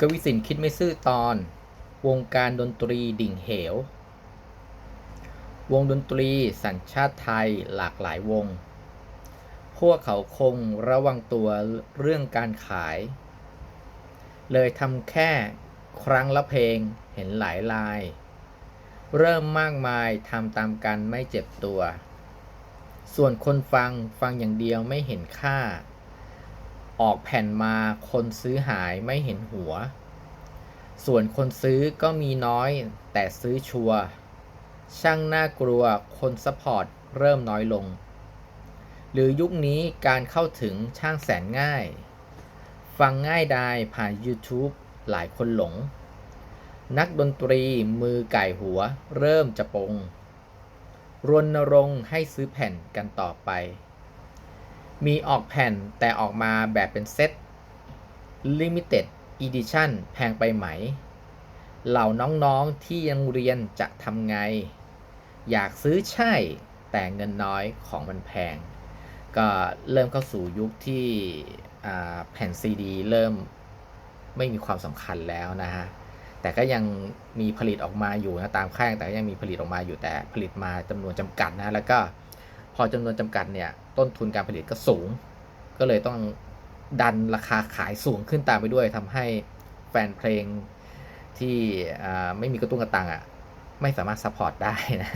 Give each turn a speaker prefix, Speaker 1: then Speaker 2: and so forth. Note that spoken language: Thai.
Speaker 1: กวิสินคิดไม่ซื่อตอน วงการดนตรีดิ่งเหว วงดนตรีสัญชาติไทยหลากหลายวง พวกเขาคงระวังตัวเรื่องการขาย เลยทำแค่ครั้งละเพลงเห็นหลายลาย เริ่มมากมายทำตามกันไม่เจ็บตัว ส่วนคนฟังฟังอย่างเดียวไม่เห็นค่า ออกแผ่นมาคนซื้อหายไม่เห็นหัว ส่วนคนซื้อก็มีน้อยแต่ซื้อชัวร์ช่างน่ากลัวคนซัพพอร์ตเริ่มน้อยลง หรือยุคนี้การเข้าถึงช่างแสนง่าย ฟังง่ายดายผ่าน YouTube หลายคนหลง นักดนตรีมือไก่หัวเริ่มจะปงรณรงค์ให้ซื้อแผ่นกันต่อไป มีออกแผ่นแต่ออกมาแบบเป็นเซต Limited Edition แพงไปไหม เหล่าน้องๆที่ยังเรียนจะทำไง อยากซื้อใช่แต่เงินน้อยของมันแพง ก็เริ่มเข้าสู่ยุคที่แผ่นซีดีเริ่มไม่มีความสำคัญแล้วนะฮะ แต่ก็ยังมีผลิตออกมาอยู่นะตามค่ายแต่ก็ยังมีผลิตออกมาอยู่แต่ผลิตมาจำนวนจำกัดนะแล้วก็ พอจำนวนจำกัดเนี่ยต้นทุนการผลิตก็สูง ก็เลยต้องดันราคาขายสูงขึ้นตามไปด้วยทำให้แฟนเพลงที่ไม่มีกระตุ้งกระตังอะไม่สามารถซัพพอร์ตได้นะ